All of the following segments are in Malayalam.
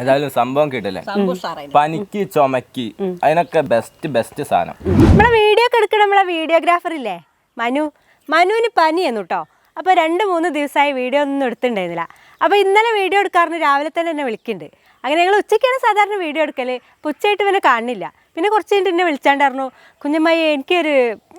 ഏതായാലും സംഭവം കിട്ടില്ലേ? പനിക്ക് ചുമക്ക് അതിനൊക്കെ ബെസ്റ്റ് ബെസ്റ്റ് സാധനം. നമ്മളെ വീഡിയോ ഒക്കെ എടുക്കണം നമ്മളെ വീഡിയോഗ്രാഫർ ഇല്ലേ? മനു. മനുവിന് പനിയെന്നു കേട്ടോ അപ്പോൾ രണ്ട് മൂന്ന് ദിവസമായി വീഡിയോ ഒന്നും എടുത്തിട്ടുണ്ടായിരുന്നില്ല. അപ്പോൾ ഇന്നലെ വീഡിയോ എടുക്കാറുണ്ട് രാവിലെ തന്നെ എന്നെ വിളിക്കുന്നുണ്ട്. അങ്ങനെ ഞങ്ങൾ ഉച്ചയ്ക്കാണ് സാധാരണ വീഡിയോ എടുക്കൽ അപ്പോൾ ഉച്ചയായിട്ട് ഇവനെ കാണുന്നില്ല. പിന്നെ കുറച്ച് കഴിഞ്ഞിട്ട് എന്നെ വിളിച്ചാണ്ടായിരുന്നു കുഞ്ഞമ്മയെ എനിക്കൊരു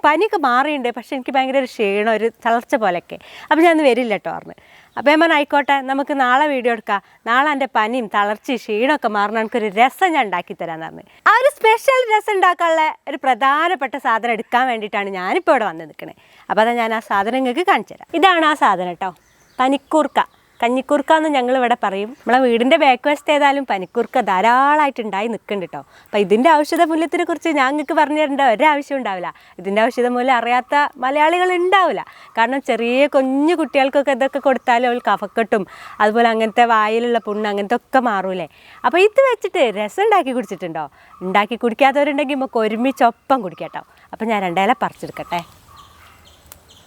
പനിയൊക്കെ മാറിയിട്ടുണ്ട് പക്ഷേ എനിക്ക് ഭയങ്കര ഒരു ക്ഷീണം ഒരു തളർച്ച പോലെയൊക്കെ. അപ്പോൾ ഞാൻ വരില്ല കേട്ടോ പറഞ്ഞു. അപ്പോൾ ഞാൻ പറഞ്ഞു ആയിക്കോട്ടെ നമുക്ക് നാളെ വീഡിയോ എടുക്കാം. നാളെ എന്റെ പനിയും തളർച്ചയും ക്ഷീണമൊക്കെ മാറണം. എനിക്കൊരു രസം ഞാൻ ഉണ്ടാക്കി തരാമെന്ന് പറഞ്ഞു. ആ ഒരു സ്പെഷ്യൽ രസം ഉണ്ടാക്കാനുള്ള ഒരു പ്രധാനപ്പെട്ട സാധനം എടുക്കാൻ വേണ്ടിയിട്ടാണ് ഞാനിപ്പോൾ ഇവിടെ വന്ന് നിൽക്കുന്നത് അപ്പോൾ അതാ ഞാൻ ആ സാധനം നിങ്ങൾക്ക് കാണിച്ചു തരാം. ഇതാണ് ആ സാധനം കേട്ടോ പനിക്കൂർക്ക. കഞ്ഞിക്കൂർക്ക എന്ന് ഞങ്ങൾ ഇവിടെ പറയും. നമ്മളെ വീടിന്റെ ബാക്ക് വശത്ത് ഏതായാലും പനിക്കുർക്ക ധാരാളമായിട്ട് ഉണ്ടായി നിൽക്കുന്നുണ്ട് കേട്ടോ അപ്പോൾ ഇതിന്റെ ഔഷധ മൂല്യത്തിനെ കുറിച്ച് ഞങ്ങൾക്ക് പറഞ്ഞു തരേണ്ട ഒരാവശ്യം ഉണ്ടാവില്ല. ഇതിന്റെ ഔഷധ മൂല്യം അറിയാത്ത മലയാളികൾ ഉണ്ടാവില്ല. കാരണം ചെറിയ കുഞ്ഞു കുട്ടികൾക്കൊക്കെ ഇതൊക്കെ കൊടുത്താലും അവൾ കഫക്കെട്ടും അതുപോലെ അങ്ങനത്തെ വായിലുള്ള പുണ്ണ് അങ്ങനത്തെ ഒക്കെ മാറൂലേ അപ്പോൾ ഇത് വെച്ചിട്ട് രസം ഉണ്ടാക്കി കുടിച്ചിട്ടുണ്ടോ? ഉണ്ടാക്കി കുടിക്കാത്തവരുണ്ടെങ്കിൽ നമുക്ക് ഒരുമിച്ച് ഒപ്പം കുടിക്കട്ടോ അപ്പോൾ ഞാൻ രണ്ടേല പറിച്ചെടുക്കട്ടെ.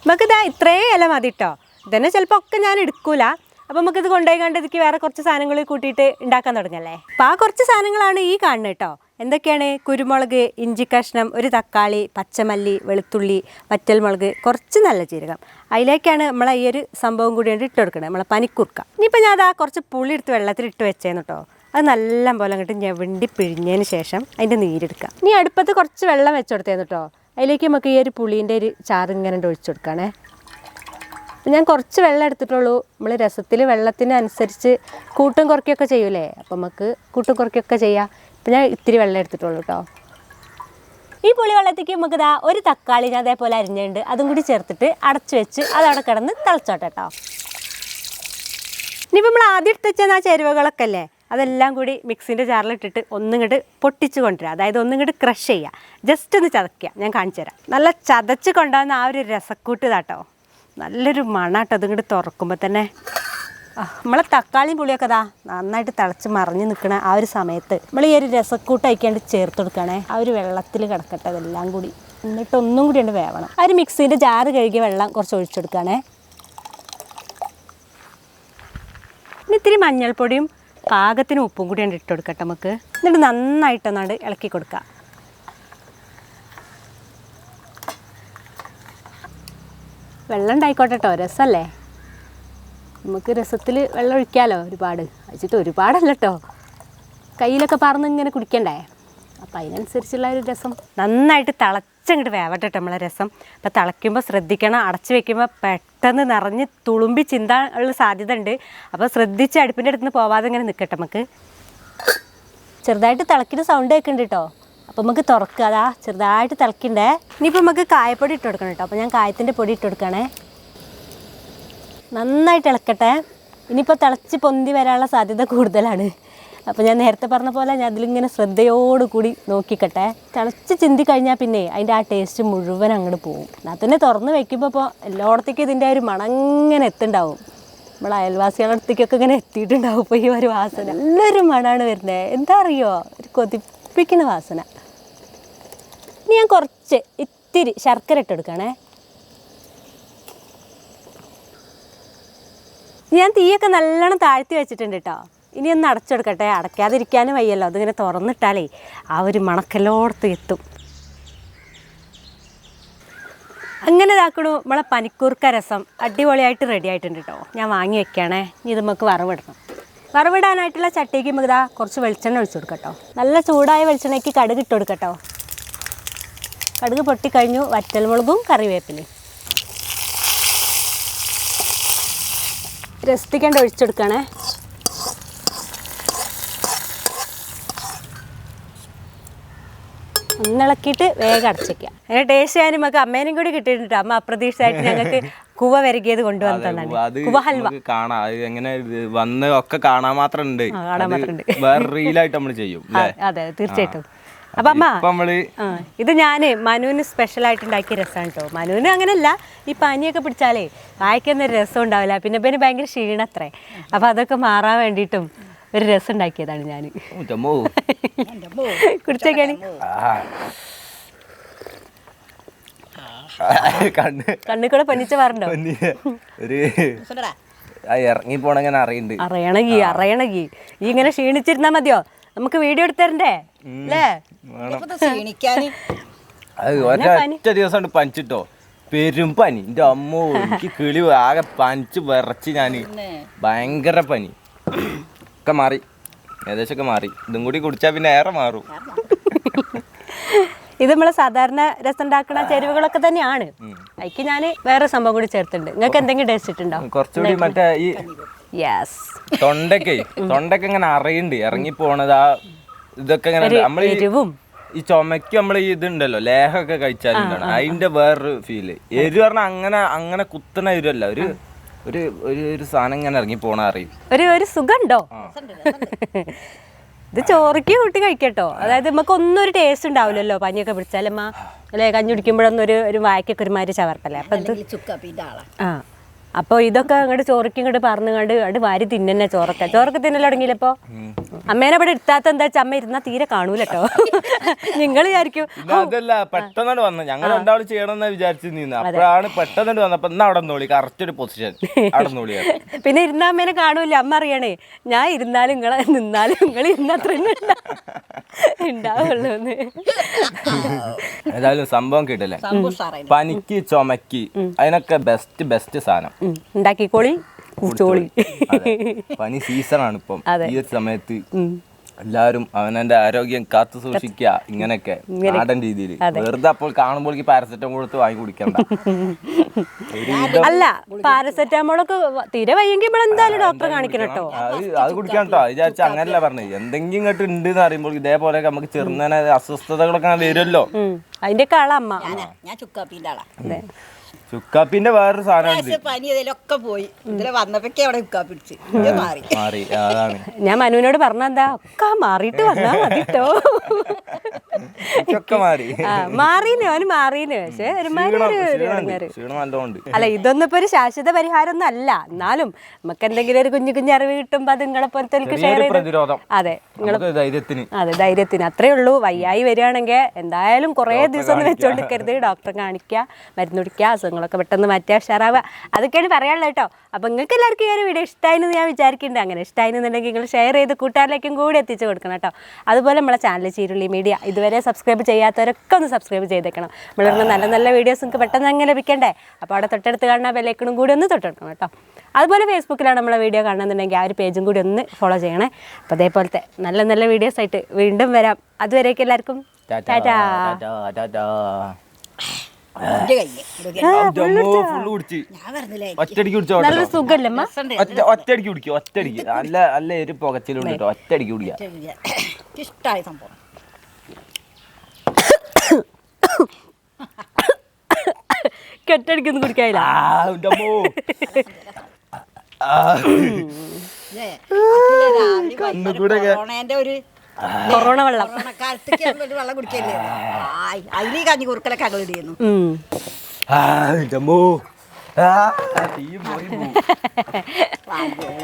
നമുക്കിതാ ഇത്രയും ഇല മതി കേട്ടോ ഇതന്നെ ചിലപ്പോൾ ഒക്കെ ഞാൻ എടുക്കൂല. അപ്പോൾ നമുക്കിത് കൊണ്ടുപോയി കണ്ട് ഇതിക്ക് വേറെ കുറച്ച് സാധനങ്ങൾ കൂട്ടിയിട്ട് ഉണ്ടാക്കാൻ തുടങ്ങല്ലേ? അപ്പോൾ ആ കുറച്ച് സാധനങ്ങളാണ് ഈ കാണുന്നത് കേട്ടോ. എന്തൊക്കെയാണ്? കുരുമുളക് ഇഞ്ചി കഷ്ണം ഒരു തക്കാളി പച്ചമല്ലി വെളുത്തുള്ളി വറ്റൽമുളക് കുറച്ച് നല്ല ജീരകം. അതിലേക്കാണ് നമ്മളെ ഈ ഒരു സംഭവം കൂടി ഇട്ട് കൊടുക്കുന്നത് നമ്മളെ പനിക്കുർക്ക. ഇനിയിപ്പോൾ ഞാൻ അതാ കുറച്ച് പുളി എടുത്ത് വെള്ളത്തിൽ ഇട്ട് വെച്ചേന്ന് കേട്ടോ. അത് നല്ല പോലെ അങ്ങോട്ട് ഞെവണ്ടി പിഴിഞ്ഞതിന് ശേഷം അതിന്റെ നീരെടുക്കുക. ഇനി അടുപ്പത്ത് കുറച്ച് വെള്ളം വെച്ചു കൊടുത്തേന്ന് കേട്ടോ. അതിലേക്ക് നമുക്ക് ഈ ഒരു പുളീന്റെ ഒരു ചാറ് ഇങ്ങനെ ഒഴിച്ചു കൊടുക്കുകയാണേ. അപ്പം ഞാൻ കുറച്ച് വെള്ളം എടുത്തിട്ടുള്ളൂ. നമ്മൾ രസത്തിൽ വെള്ളത്തിനനുസരിച്ച് കൂട്ടും കുറയ്ക്കുകയൊക്കെ ചെയ്യൂലേ? അപ്പം നമുക്ക് കൂട്ടും കുറയ്ക്കുകയൊക്കെ ചെയ്യാം. അപ്പം ഞാൻ ഇത്തിരി വെള്ളം എടുത്തിട്ടുള്ളൂ കേട്ടോ ഈ പുളി വെള്ളത്തേക്ക് നമുക്ക് ഇതാ ഒരു തക്കാളി ഞാൻ അതേപോലെ അരിഞ്ഞുണ്ട് അതും കൂടി ചേർത്തിട്ട് അടച്ചു വെച്ച് അതവിടെ കിടന്ന് തിളച്ചോട്ടെ കേട്ടോ ഇനിയിപ്പോൾ നമ്മൾ ആദ്യം എടുത്ത് വെച്ചാൽ ആ ചേരുവകളൊക്കെ അല്ലേ? അതെല്ലാം കൂടി മിക്സിന്റെ ജാറിലിട്ടിട്ട് ഒന്നിങ്ങോട്ട് പൊട്ടിച്ച് കൊണ്ടുവരിക അതായത് ഒന്നിങ്ങോട്ട് ക്രഷ് ചെയ്യുക ജസ്റ്റ് ഒന്ന് ചതയ്ക്കുക ഞാൻ കാണിച്ചു തരാം നല്ല ചതച്ച് കൊണ്ടുവന്ന ആ ഒരു രസക്കൂട്ട് ഇതാട്ടോ നല്ലൊരു മണാട്ടോ അതിങ്ങോട്ട് തുറക്കുമ്പോൾ തന്നെ. നമ്മളെ തക്കാളിയും പുളിയൊക്കെ ഇതാ നന്നായിട്ട് തിളച്ച് മറിഞ്ഞ് നിൽക്കണ ആ ഒരു സമയത്ത് നമ്മൾ ഈ ഒരു രസക്കൂട്ട് അയക്കാണ്ട് ചേർത്ത് കൊടുക്കണേ. ആ ഒരു വെള്ളത്തിൽ കിടക്കട്ടെ അതെല്ലാം കൂടി. എന്നിട്ട് ഒന്നും കൂടി ഉണ്ട് വേവണം. ആ ഒരു മിക്സിന്റെ ജാറ് കഴുകിയ വെള്ളം കുറച്ച് ഒഴിച്ചു കൊടുക്കണേ. പിന്നെ ഇത്തിരി മഞ്ഞൾപ്പൊടിയും പാകത്തിന് ഉപ്പും കൂടി ഇട്ട് കൊടുക്കട്ടെ നമുക്ക്. എന്നിട്ട് നന്നായിട്ടൊന്നാണ്ട് ഇളക്കി കൊടുക്കുക വെള്ളം ഉണ്ടായിക്കോട്ടെ കേട്ടോ രസമല്ലേ നമുക്ക് രസത്തിൽ വെള്ളം ഒഴിക്കാമല്ലോ ഒരുപാട്. വെച്ചിട്ട് ഒരുപാടല്ല കേട്ടോ കയ്യിലൊക്കെ പറന്ന് ഇങ്ങനെ കുടിക്കണ്ടേ? അപ്പം അതിനനുസരിച്ചുള്ള ഒരു രസം. നന്നായിട്ട് തിളച്ചങ്ങോട്ട് വേവട്ടെ നമ്മളെ രസം. അപ്പം തിളയ്ക്കുമ്പോൾ ശ്രദ്ധിക്കണം. അടച്ചു വെക്കുമ്പോൾ പെട്ടെന്ന് നിറഞ്ഞ് തുളുമ്പി ചിന്താനുള്ള സാധ്യത ഉണ്ട് അപ്പോൾ ശ്രദ്ധിച്ച് അടുപ്പിന്റെ അടുത്ത് നിന്ന് പോവാതെ ഇങ്ങനെ നിൽക്കട്ടെ നമുക്ക്. ചെറുതായിട്ട് തിളക്കിന് സൗണ്ട് കേൾക്കുന്നുണ്ട് കേട്ടോ അപ്പോൾ നമുക്ക് തുറക്കുക അതാ ചെറുതായിട്ട് തിളക്കണ്ടേ. ഇനിയിപ്പോൾ നമുക്ക് കായപ്പൊടി ഇട്ട് കൊടുക്കണം കേട്ടോ. അപ്പോൾ ഞാൻ കായത്തിന്റെ പൊടി ഇട്ട് കൊടുക്കണേ. നന്നായിട്ട് ഇളക്കട്ടെ. ഇനിയിപ്പോൾ തിളച്ച് പൊന്തി വരാനുള്ള സാധ്യത കൂടുതലാണ്. അപ്പോൾ ഞാൻ നേരത്തെ പറഞ്ഞ പോലെ ഞാൻ അതിലിങ്ങനെ ശ്രദ്ധയോടുകൂടി നോക്കിക്കട്ടെ. തിളച്ച് ചിന്തി കഴിഞ്ഞാൽ പിന്നെ അതിന്റെ ആ ടേസ്റ്റ് മുഴുവൻ അങ്ങോട്ട് പോകും എന്നാൽ തന്നെ തുറന്ന് വയ്ക്കുമ്പോൾ ഇപ്പോൾ എല്ലായിടത്തേക്കും ഇതിന്റെ ഒരു മണങ്ങനെ എത്തുണ്ടാവും നമ്മൾ അയൽവാസികളുടെ അടുത്തേക്കൊക്കെ ഇങ്ങനെ എത്തിയിട്ടുണ്ടാവും. ഇപ്പോൾ ഈ ഒരു വാസന. നല്ലൊരു മണമാണ് വരുന്നത് എന്താ അറിയോ? ഒരു കൊതിപ്പിക്കുന്ന വാസന. ഇനി ഞാൻ കുറച്ച് ഇത്തിരി ശർക്കര ഇട്ടെടുക്കണേ ഞാൻ തീയൊക്കെ നല്ലോണം താഴ്ത്തി വെച്ചിട്ടുണ്ട് കേട്ടോ ഇനി ഒന്ന് അടച്ചെടുക്കട്ടെ അടയ്ക്കാതിരിക്കാനും വയ്യല്ലോ. അതിങ്ങനെ തുറന്നിട്ടാലേ ആ ഒരു മണക്കലോടത്ത് എത്തും. അങ്ങനെ ഇതാക്കണു. നമ്മളെ പനിക്കൂർക്ക രസം അടിപൊളിയായിട്ട് റെഡി ആയിട്ടുണ്ട് കേട്ടോ ഞാൻ വാങ്ങി വെക്കുകയാണേ ഇനി ഇത് നമുക്ക് വറവിടണം. വറവിടാനായിട്ടുള്ള ചട്ടിക്ക് നമുക്ക് ഇതാ കുറച്ച് വെളിച്ചെണ്ണ ഒഴിച്ചു കൊടുക്കട്ടോ. നല്ല ചൂടായ വെളിച്ചെണ്ണയ്ക്ക് കടുക് ഇട്ട് കൊടുക്കട്ടോ. കടുക് പൊട്ടിക്കഴിഞ്ഞു വറ്റൽമുളകും കറിവേപ്പിലയും. രസത്തിക്കണ്ട് ഒഴിച്ചെടുക്കണേ. ഒന്നിളക്കിയിട്ട് വേഗം അടച്ചേക്കുക. അങ്ങനെ ടേസ്റ്റ് ഞാൻ നമുക്ക് അമ്മേനും കൂടി കിട്ടിയിട്ടുണ്ട്. അമ്മ അപ്രതീക്ഷിതമായിട്ട് ഞങ്ങൾക്ക് കുവ വരകിയത് കൊണ്ടുവന്ന് അത് തന്നാണ്. കുവ. ഹൽവ. കാണാം. എങ്ങനെ വന്ന് ഒക്കെ കാണാൻ മാത്രം ഉണ്ട്. വേറെ റീലായിട്ട് നമ്മൾ ചെയ്യും അതെ തീർച്ചയായിട്ടും. അപ്പൊ അമ്മ ഇപ്പൊ നമ്മൾ ആ, ഇത് ഞാൻ മനുവിന് സ്പെഷ്യൽ ആയിട്ട് ഉണ്ടാക്കിയ രസമാണ് കേട്ടോ മനുവിന് അങ്ങനെയല്ല ഈ പനിയൊക്കെ പിടിച്ചാലേ വായിക്കുന്ന ഒരു രസം ഉണ്ടാവില്ല. പിന്നെ പിന്നെ ഭയങ്കര ക്ഷീണത്രേ. അപ്പൊ അതൊക്കെ മാറാൻ വേണ്ടിയിട്ടും ഒരു രസം ഉണ്ടാക്കിയതാണ് ഞാൻ കുടിച്ചേക്കാണ്. കണ്ണ് കണ്ണു. കൂടെ പനിച്ച പറഞ്ഞോ പൊന്നി. ഒരു ആ ഇറങ്ങി പോണെങ്ങനെ അറിയണ്ട്. അറിയണകി അറിയണകി. ഈ ഇങ്ങനെ ക്ഷീണിച്ചിരുന്നാ മതിയോ? നമുക്ക് വീഡിയോ എടുത്തരണ്ടേ? അല്ലേ? ക്ഷീണിക്കാന് അത് ഒരൊറ്റ ദിവസം കൊണ്ട് പനിച്ചിട്ടോ. പെരും പനി. എന്റെ അമ്മോ എനിക്ക് കിളി ആകെ പനിച്ച് വിറച്ച് ഞാൻ ഭയങ്കര പനി. ഒക്കെ മാറി. ഏകദേശം ഒക്കെ മാറി. ഇതും കൂടി കുടിച്ചാൽ പിന്നെ ഏറെ മാറും. ഇത് നമ്മൾ സാധാരണ രസം ഉണ്ടാക്കുന്ന ചേരുവകളൊക്കെ തന്നെയാണ്. അതിക്ക് ഞാൻ വേറെ സംഭവം കൂടി ചേർത്തിട്ടുണ്ട്. നിങ്ങൾക്ക് എന്തെങ്കിലും ടേസ്റ്റ് ഇട്ടുണ്ടോ? കുറച്ചുകൂടി മറ്റേ ഈ യെസ് തൊണ്ടക്ക് തൊണ്ടക്കെ ഇങ്ങനെ അറിയണ്ട്. ഇറങ്ങി പോണത് ആ ഇതൊക്കെ ഇങ്ങനെ നമ്മൾ ഈ- എരിവും. ഈ ചുമക്ക് നമ്മൾ ഈ ഇതുണ്ടല്ലോ ലേഹമൊക്കെ കഴിച്ചാലുണ്ടാണ് അതിന്റെ വേറൊരു ഫീൽ എരു പറഞ്ഞാൽ അങ്ങനെ അങ്ങനെ കുത്തണ എരുവല്ല. ഒരു ഒരു ഒരു ഒരു സാധനം ഇങ്ങനെ ഇറങ്ങി പോണ അറിയും. ഒരു ഒരു സുഖമുണ്ടോ ഇത് ചോറിക്ക് കൂട്ടി കഴിക്കട്ടോ. അതായത് നമുക്ക് ഒന്നും ഒരു ടേസ്റ്റ് ഉണ്ടാവില്ലല്ലോ. പനിയൊക്കെ പിടിച്ചാലമ്മ അല്ലെ കഞ്ഞി കുടിക്കുമ്പോഴൊന്നും ഒരു ഒരു വായ്ക്കൊക്കെ ഒരുമാതിരി ചവർപ്പല്ലേ? അപ്പൊ ഇത് ചുക്ക പിന്നെ ആ. അപ്പോൾ ഇതൊക്കെ അങ്ങോട്ട് ചോറയ്ക്ക് ഇങ്ങോട്ട് പറഞ്ഞു കണ്ട് അത് വാരി തിന്നെ ചോറൊക്കെ. ചോറൊക്കെ തിന്നല്ലോ തുടങ്ങിയില്ലപ്പോ അമ്മേനെ ഇവിടെ എടുത്താത്ത എന്താ വെച്ചാൽ അമ്മ ഇരുന്നാ തീരെ കാണൂലട്ടോ. നിങ്ങൾ വിചാരിക്കും പിന്നെ അതല്ല പെട്ടെന്നാണ് വന്നത് ഞങ്ങൾ രണ്ടാൾ ചെയ്യണമെന്ന് വിചാരിച്ചു നിന്ന് അപ്പോഴാണ് പെട്ടെന്നാണ് വന്നപ്പോ എന്നാ അവിടെ നോളി കറക്റ്റ് ഒരു പൊസിഷൻ അവിടെ പിന്നെ ഇരുന്ന അമ്മേനെ കാണൂല അമ്മ അറിയണേ ഞാൻ ഇരുന്നാലും നിങ്ങളെ നിന്നാലും നിങ്ങൾ ഇരുന്നത്ര ഉണ്ടാവുള്ളൂ ഏതായാലും സംഭവം കിട്ടില്ലേ? പനിക്ക് ചുമക്ക് അതിനൊക്കെ ബെസ്റ്റ് ബെസ്റ്റ് സാധനം. ഉണ്ടാക്കിക്കോളി കുടിച്ചോളി. അതെ. പനി സീസണാണ് ഇപ്പം. ഈ ഒരു സമയത്ത് എല്ലാരും അവനന്റെ ആരോഗ്യം കാത്തു സൂക്ഷിക്കുക ഇങ്ങനെയൊക്കെ നാടൻ രീതിയിൽ. വെറുതെ അപ്പോൾ കാണുമ്പോൾ പാരസെറ്റമോൾ എടുത്ത് വാങ്ങി കുടിക്കണ്ട. അല്ല പാരസെറ്റാമോളൊക്കെ വ- തീരെ വയ്യെങ്കിൽ എന്തായാലും ഡോക്ടറെ കാണിക്കണം കേട്ടോ. അത് അത് കുടിക്കാൻ കേട്ടോ വിചാരിച്ച അങ്ങനല്ല പറഞ്ഞത് എന്തെങ്കിലും ഇങ്ങോട്ട് ഉണ്ട് എന്ന് അറിയുമ്പോൾ ഇതേപോലെ നമുക്ക് ചെറുങ്ങനെ അസ്വസ്ഥതകളൊക്കെ വരുമല്ലോ. അതിന്റെ ഒക്കെ ആളാ അമ്മ ഞാൻ ചുക്കാപ്പിന്റെ ആളാ. ചുക്കാപ്പിന്റെ വേറൊരു സാധനമാണ് പനി ഇതിലൊക്കെ പോയി. ഇതിലെ വന്നപ്പോഴേക്കും അവിടെ ചുക്കാ പിടിച്ച്. ഇത് മാറി. മാറി. അതാണ്. ഞാൻ മനുവിനോട് പറഞ്ഞെന്താ ഒക്കെ മാറിയിട്ട് വന്നാ മതിട്ടോ. മാറീന് അവന് മാറീന് പക്ഷെ ഒരുമാതിരി അല്ല ഇതൊന്നും ഇപ്പൊ ഒരു ശാശ്വത പരിഹാരം ഒന്നും അല്ല. എന്നാലും നമുക്ക് എന്തെങ്കിലും ഒരു കുഞ്ഞു കുഞ്ഞു അറിവ് കിട്ടുമ്പോ അത് നിങ്ങളെ പോലത്തെ ഷെയർ ചെയ്ത് അതെ ധൈര്യത്തിന്. അതെ ധൈര്യത്തിന്. അത്രേ ഉള്ളൂ. വയ്യായി വരികയാണെങ്കിൽ എന്തായാലും കുറേ ദിവസം ഒന്നും വെച്ചോണ്ടിരിക്കരുത്. ഡോക്ടറെ കാണിക്കുക മരുന്ന് കുടിക്കുക അസുഖങ്ങളൊക്കെ പെട്ടെന്ന് മാറ്റുക ഉഷാറാവുക. അതൊക്കെയാണ് പറയാനുള്ളത് കേട്ടോ. അപ്പൊ നിങ്ങൾക്ക് എല്ലാവർക്കും ഈ ഒരു വീഡിയോ ഇഷ്ടമായെന്ന് ഞാൻ വിചാരിക്കുന്നുണ്ട്. അങ്ങനെ ഇഷ്ടമായിരുന്നുണ്ടെങ്കിൽ നിങ്ങൾ ഷെയർ ചെയ്ത് കൂട്ടുകാരിലേക്കും കൂടി എത്തിച്ചു കൊടുക്കണം കേട്ടോ. അതുപോലെ നമ്മളെ ചാനൽ ചീരുള്ളി മീഡിയ ഇതുവരെ സബ്സ്ക്രൈബ് ചെയ്യാത്തവരൊക്കെ ഒന്ന് സബ്സ്ക്രൈബ് ചെയ്തേക്കണം. നമ്മളിരുന്ന നല്ല നല്ല വീഡിയോസ് നിങ്ങൾക്ക് പെട്ടെന്ന് അങ്ങനെ ലഭിക്കണ്ടേ? അപ്പോൾ അവിടെ തൊട്ടടുത്ത് കാണുന്ന ബെല്ലൈക്കണും കൂടി ഒന്ന് തൊട്ടെടുക്കണം കേട്ടോ. അതുപോലെ ഫേസ്ബുക്കിലാണ് നമ്മളെ വീഡിയോ കാണുന്നുണ്ടെങ്കിൽ ആ ഒരു പേജും കൂടി ഒന്ന് ഫോളോ ചെയ്യണേ. അപ്പോൾ അതേപോലത്തെ നല്ല നല്ല വീഡിയോസ് ആയിട്ട് വീണ്ടും വരാം. അതുവരേക്കും എല്ലാവർക്കും ഞാൻ പറഞ്ഞില്ലേ ഒറ്റടിക്ക് ഒറ്റയടിക്ക് കുടിക്കും ഒറ്റയടിക്ക്. നല്ല നല്ല ഒരു പുകച്ചിലുണ്ട് ഒറ്റടിക്ക് ഒറ്റയടിക്ക് കുടിക്കാം. ഇഷ്ടമായ സംഭവം കെട്ടടിക്കൊന്നും കുടിക്കാനില്ല ആ, എന്റെ അമ്മോ. ആ, ഇല്ലേ? അതിലെ രാവിലെ വൈകുന്നേരം കൊറോണേന്റെ കുടിക്കാനില്ല കൊറോണ വെള്ളം. വെള്ളം കുടിക്കല്ലേ അതിൽ കഞ്ഞി കുറുക്കലൊക്കെ അകൾ ആ, തീ പോയി.